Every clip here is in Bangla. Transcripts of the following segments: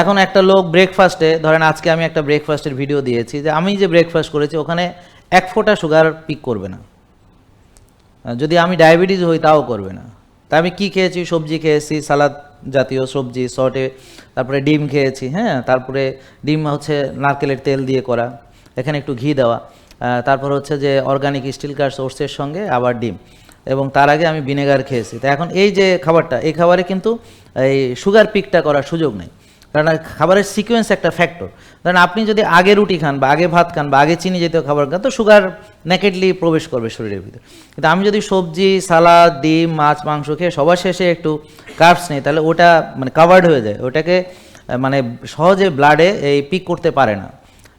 এখন একটা লোক ব্রেকফাস্টে ধরেন আজকে আমি একটা ব্রেকফাস্টের ভিডিও দিয়েছি যে আমি যে ব্রেকফাস্ট করেছি, ওখানে এক ফোঁটা সুগার পিক করবে না। যদি আমি ডায়াবেটিস হই, তাও করবে না। তা আমি কি খেয়েছি? সবজি খেয়েছি, সালাদ জাতীয় সবজি শর্টে তারপরে ডিম খেয়েছি হ্যাঁ? তারপরে ডিম হচ্ছে নারকেলের তেল দিয়ে করা, এখানে একটু ঘি দেওয়া। তারপর হচ্ছে যে অর্গানিক স্টিল কার সোর্সের সঙ্গে আবার ডিম। এবং তার আগে আমি ভিনেগার খেয়েছি। তা এখন এই যে খাবারটা, এই খাবারে কিন্তু এই সুগার পিকটা করার সুযোগ নেই। কারণ খাবারের সিকোয়েন্স একটা ফ্যাক্টর কারণ আপনি যদি আগে রুটি খান বা আগে ভাত খান বা আগে চিনি জাতীয় খাবার খান, তো সুগার নেকেটলি প্রবেশ করবে শরীরের ভিতরে। কিন্তু আমি যদি সবজি, সালাদ, ডিম, মাছ, মাংস খেয়ে সবার শেষে একটু কার্বস নেই, তাহলে ওটা মানে কাভার্ড হয়ে যায়। ওটাকে মানে সহজে ব্লাডে এই পিক করতে পারে না।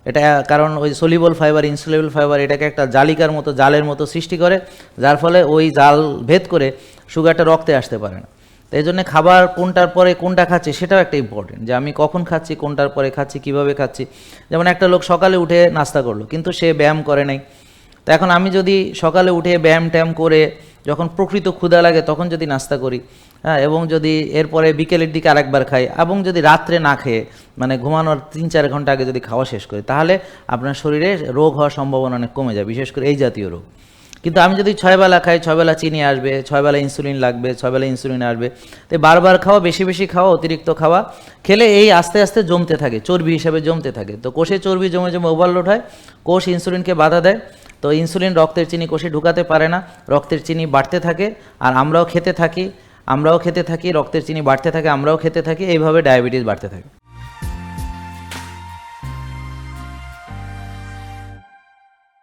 এটা, কারণ ওই সলিবল ফাইবার ইনসুলেবল ফাইবার এটাকে একটা জালিকার মতো, জালের মতো সৃষ্টি করে, যার ফলে ওই জাল ভেদ করে সুগারটা রক্তে আসতে পারে না। তো এই জন্য খাবার কোনটার পরে কোনটা খাচ্ছি সেটাও একটা ইম্পর্টেন্ট যে আমি কখন খাচ্ছি, কোনটার পরে খাচ্ছি, কীভাবে খাচ্ছি। যেমন একটা লোক সকালে উঠে নাস্তা করল, কিন্তু সে ব্যায়াম করে নাই। তো এখন আমি যদি সকালে উঠে ব্যায়াম ট্যায়াম করে যখন প্রকৃত ক্ষুধা লাগে তখন যদি নাস্তা করি হ্যাঁ এবং যদি এরপরে বিকেলের দিকে আরেকবার খাই, এবং যদি রাত্রে না খেয়ে মানে ঘুমানোর তিন চার ঘণ্টা আগে যদি খাওয়া শেষ করি, তাহলে আপনার শরীরে রোগ হওয়ার সম্ভাবনা অনেক কমে যায়, বিশেষ করে এই জাতীয় রোগ। কিন্তু আমি যদি ছয়বেলা খাই ছয়বেলা চিনি আসবে ছয়বেলা ইনসুলিন লাগবে ছয়বেলা ইনসুলিন আসবে। তো বারবার খাওয়া, বেশি বেশি খাওয়া, অতিরিক্ত খাওয়া, খেলে এই আস্তে আস্তে জমতে থাকে, চর্বি হিসাবে জমতে থাকে। তো কোষে চর্বি জমে জমে ওভারলোড হয়, কোষ ইনসুলিনকে বাধা দেয়। তো ইনসুলিন রক্তের চিনি কোষে ঢুকাতে পারে না, রক্তের চিনি বাড়তে থাকে, আর আমরাও খেতে থাকি, আমরাও খেতে থাকি, রক্তের চিনি বাড়তে থাকে, আমরাও খেতে থাকি, এইভাবে ডায়াবেটিস বাড়তে থাকে।